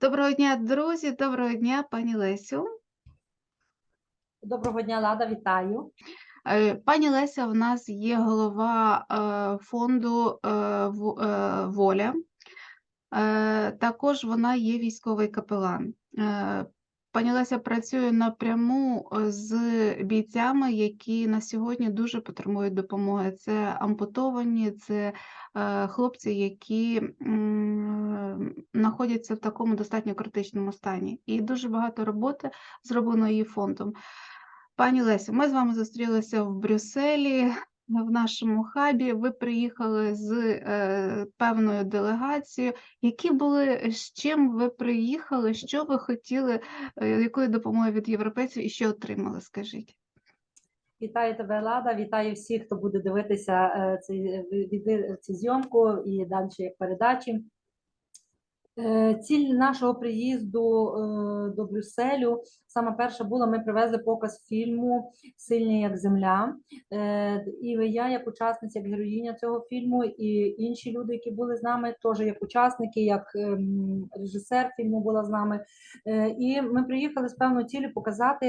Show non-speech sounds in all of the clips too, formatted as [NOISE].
Доброго дня, друзі, доброго дня, пані Лесю. Доброго дня, Лада, вітаю. Е, Пані Леся в нас є голова е, фонду е, Во- Воля. Також вона є військовий капелан. Пані Леся працює напряму е, з бійцями, які на сьогодні дуже потребують допомоги. Це ампутовані, це е, хлопці, які знаходяться в такому достатньо критичному стані. І дуже багато роботи зроблено її фондом. Пані Лесю, ми з вами зустрілися в Брюсселі в нашому хабі. Ви приїхали з е, певною делегацією. Які були з чим ви приїхали? Що ви хотіли, е, якої допомоги від європейців і що отримали? Скажіть. Вітаю тебе, Лада. Вітаю всіх, хто буде дивитися цю, цю зйомку і далі передачі. Е, Ціль нашого приїзду е, до Брюсселю саме перша була: ми привезли показ фільму Сильний як земля. Е, І я, як учасниця, як героїня цього фільму, і інші люди, які були з нами, теж як учасники, як ем, режисер фільму була з нами. І ми приїхали з певною цілею показати,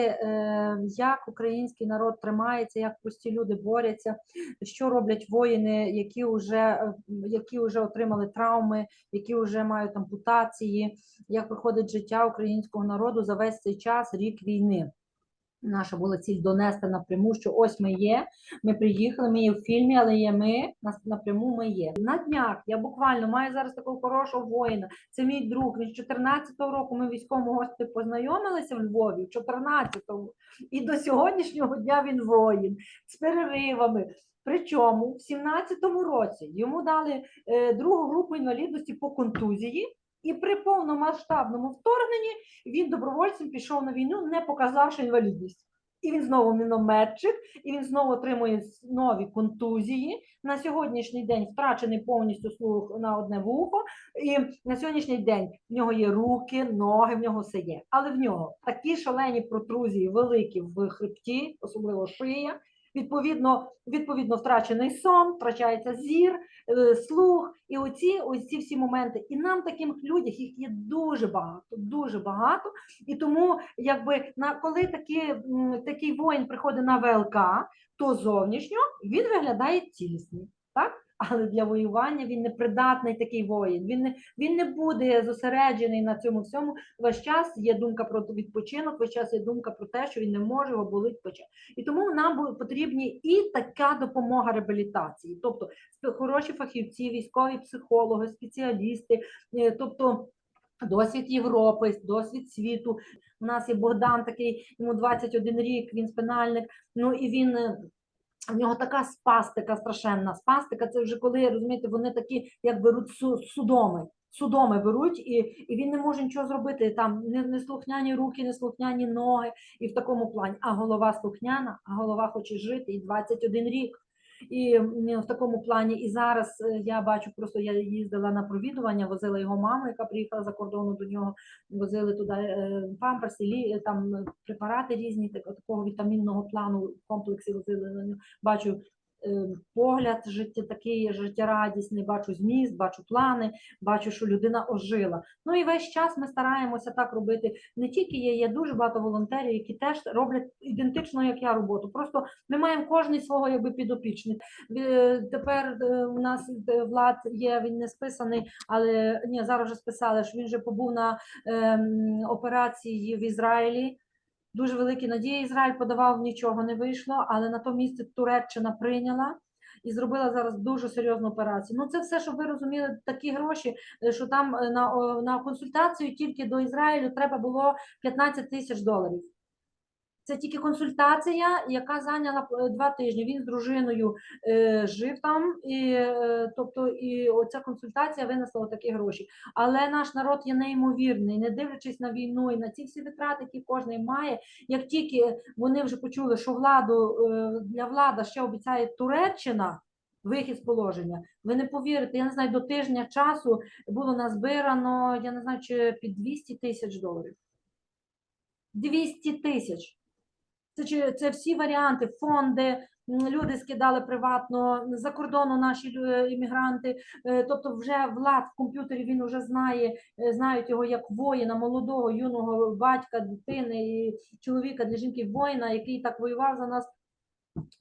як український народ тримається, як прості люди борються, що роблять воїни, які вже, які вже отримали травми, які вже мають ампутації, як проходить життя українського народу за весь цей час, рік війни. Наша була ціль донести напряму, що ось ми є, ми приїхали, ми є в фільмі, але є ми, напряму ми є. На днях я буквально маю зараз такого хорошого воїна. Це мій друг. Він з 14-го року ми військовому госпіталі познайомилися в Львові, в 14-му, і до сьогоднішнього дня він воїн з переривами. Причому в 17-му році йому дали е, другу групу інвалідності по контузії, і при повномасштабному вторгненні він добровольцем пішов на війну, не показавши інвалідність. І він знову мінометчик, і він знову отримує нові контузії. На сьогоднішній день втрачений повністю слух на одне вухо. І на сьогоднішній день в нього є руки, ноги, в нього все є. Але в нього такі шалені протрузії, великі в хребті, особливо шия. Відповідно, відповідно, втрачений сон, втрачається зір, е, слух, і оці, ось ці всі моменти. І нам таких людях їх є дуже багато, дуже багато. І тому, якби на коли такі, такий воїн приходить на ВЛК, то зовнішньо він виглядає цілісним. Так? Але для воювання він не придатний такий воїн. Він не, він не буде зосереджений на цьому всьому. Весь час є думка про відпочинок, весь час є думка про те, що він не може, його болить плече. І тому нам потрібні і така допомога реабілітації, тобто хороші фахівці, військові психологи, спеціалісти, е, тобто. Досвід Європи, досвід світу. У нас є Богдан, такий йому 21 рік, він спинальник. Ну і він е, в нього така спастика страшенна. Спастика це вже коли розумієте, вони такі, як беруть судоми. Судоми беруть, і, і він не може нічого зробити. Там не, не слухняні руки, не слухняні ноги, і в такому плані. А голова слухняна, а голова хоче жити і 21 рік. І в такому плані, і зараз е, я бачу, просто я їздила на провідування, возила його маму, яка приїхала за кордону до нього, возили туди е, памперси, лі, е, там препарати різні, так- такого вітамінного плану в комплексі возили на нього. Бачу погляд життя такий життєрадісний, бачу зміст, бачу плани, бачу, що людина ожила. Ну і весь час ми стараємося так робити. Не тільки є, є дуже багато волонтерів, які теж роблять ідентично, як я роботу. Просто ми маємо кожний свого якби підопічник. Е, Тепер е, у нас е, влад є, він не списаний, але ні, зараз вже списали, що він вже побув на ем, операції в Ізраїлі. Дуже великі надії. Ізраїль подавав, нічого не вийшло, але на то місце Туреччина прийняла. І зробила зараз дуже серйозну операцію. Ну це все, щоб ви розуміли, такі гроші, е, що там е, на, на консультацію тільки до Ізраїлю треба було 15 тисяч доларів. Це тільки консультація, яка зайняла е, два тижні. Він з дружиною е, жив там, і, е, тобто, і оця консультація винесла такі гроші. Але наш народ є неймовірний, не дивлячись на війну і на ці всі витрати, які кожен має. Як тільки вони вже почули, що владу е, для влада ще обіцяє Туреччина. Вихід з положення. Ви не повірите, я не знаю, до тижня часу було назбирано, я не знаю, чи під 200 тисяч доларів. 200 тисяч. Це, це всі варіанти, фонди, люди скидали приватно за кордону наші іммігранти. Е, Тобто, вже влад в комп'ютері він вже знає, е, знають його як воїна, молодого, юного батька, дитини і чоловіка для жінки воїна, який так воював за нас.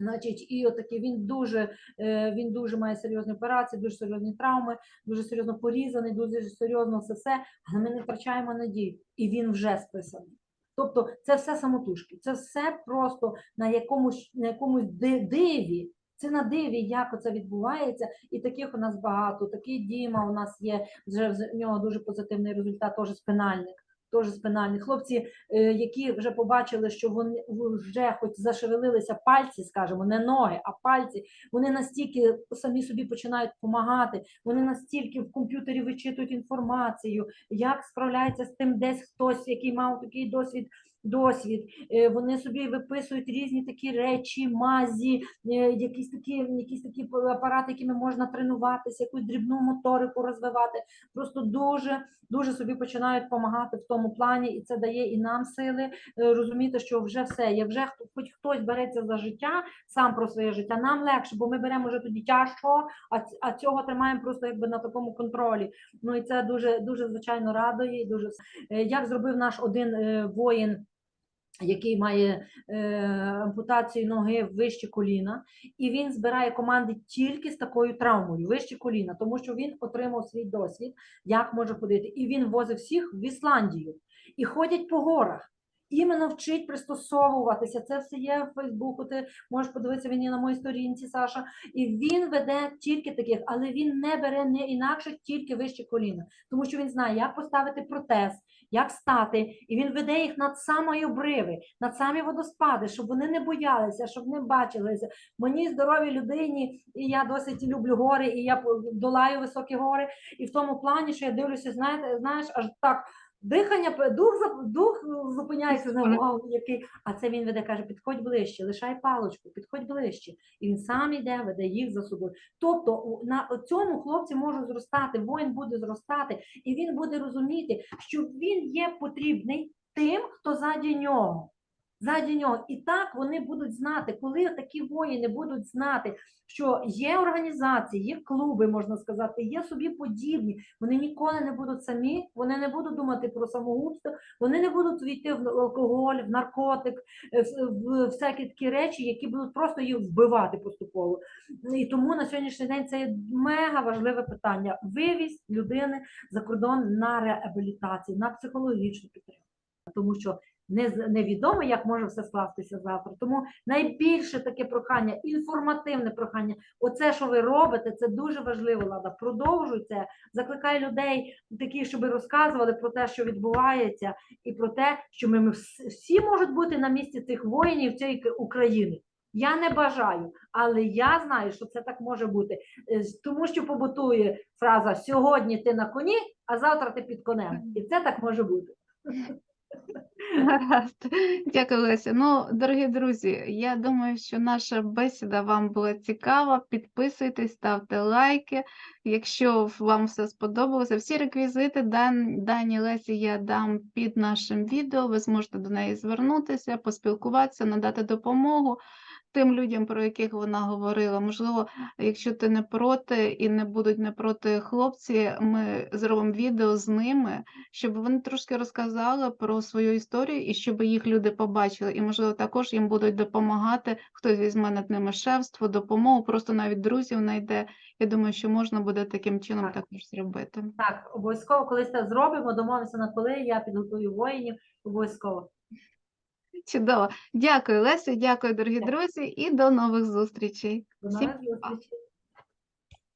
Значить, і отаке він дуже е, він дуже має серйозні операції, дуже серйозні травми, дуже серйозно порізаний, дуже серйозно все все, але ми не втрачаємо надію, і він вже списаний. Тобто, це все самотужки, це все просто на якомусь на якомусь ди- диві. Це на диві, як це відбувається, і таких у нас багато. Такий Діма у нас є вже в нього дуже позитивний результат, теж спинальник. Теж спинальник. Хлопці, е, які вже побачили, що вони вже хоч зашевелилися пальці, скажімо, не ноги, а пальці, вони настільки самі собі починають допомагати, вони настільки в комп'ютері вичитують інформацію, як справляється з тим десь хтось, який мав такий досвід. Досвід, Е, вони собі виписують різні такі речі, мазі, е, якісь такі, якісь такі апарати, якими можна тренуватися, якусь дрібну моторику розвивати. Просто дуже дуже собі починають допомагати в тому плані, і це дає і нам сили е, розуміти, що вже все є. Вже хоч хтось береться за життя, сам про своє життя. Нам легше, бо ми беремо вже тоді тяжко, а, цього тримаємо просто якби на такому контролі. Ну і це дуже дуже звичайно радує. Дуже як зробив наш один воїн. Який має е, ампутацію ноги вище коліна, і він збирає команди тільки з такою травмою, вище коліна, тому що він отримав свій досвід, як може ходити. І він возив всіх в Ісландію і ходять по горах. Іменно вчить пристосовуватися. Це все є в Фейсбуку. Ти можеш подивитися він є на моїй сторінці, Саша. І він веде тільки таких, але він не бере не інакше, тільки вище коліна, тому що він знає, як поставити протез, як стати, і він веде їх над самої обриви, над самі водоспади, щоб вони не боялися, щоб не бачилися. Мені здоровій людині, і я досить люблю гори, і я долаю високі гори. І в тому плані, що я дивлюся, знаєте, знаєш, аж так. Дихання, дух, дух зупиняється на Мгм. який. А це він веде, каже: підходь ближче, лишай паличку, підходь ближче. І він сам йде, веде їх за собою. Тобто на цьому хлопці можуть зростати, воїн буде зростати, і він буде розуміти, що він є потрібний тим, хто заді нього. Заді нього. І так вони будуть знати, коли такі воїни будуть знати, що є організації, є клуби, можна сказати, є собі подібні. Вони ніколи не будуть самі, вони не будуть думати про самогубство, вони не будуть йти в алкоголь, в наркотик, е, в, всякі такі речі, які будуть просто їх вбивати поступово. І тому на сьогоднішній день це мега важливе питання: вивіз людини за кордон на реабілітацію, на психологічну підтримку. Тому що невідомо, як може все скластися завтра. Тому найбільше таке прохання, інформативне прохання. Оце, що ви робите, це дуже важливо, Лада. Продовжуй це. Закликай людей, такі, щоб розказували про те, що відбувається, і про те, що ми, ми всі можуть бути на місці цих воїнів цієї України. Я не бажаю, але я знаю, що це так може бути. Е, Тому що побутує фраза сьогодні ти на коні, а завтра ти під конем. І це так може бути. [LAUGHS] Гаразд. Дякую, Леся. Ну, дорогі друзі, я думаю, що наша бесіда вам була цікава. Підписуйтесь, ставте лайки. Якщо вам все сподобалося, всі реквізити дан- дані Лесі я дам під нашим відео. Ви зможете до неї звернутися, поспілкуватися, надати допомогу тим людям, про яких вона говорила. Можливо, якщо ти не проти і не будуть не проти хлопці, ми зробимо відео з ними, щоб вони трошки розказали про свою історію і щоб їх люди побачили. І, можливо, також їм будуть допомагати. Хтось візьме над ними шефство, допомогу, просто навіть друзів знайде. Я думаю, що можна буде таким чином Так. також зробити. Так, обов'язково колись це зробимо, домовимося на коли, я підготую воїнів, обов'язково. Чудово. Дякую, Лесю, дякую, дорогі Дякую. друзі, і до нових зустрічей. До Всім зустрічей.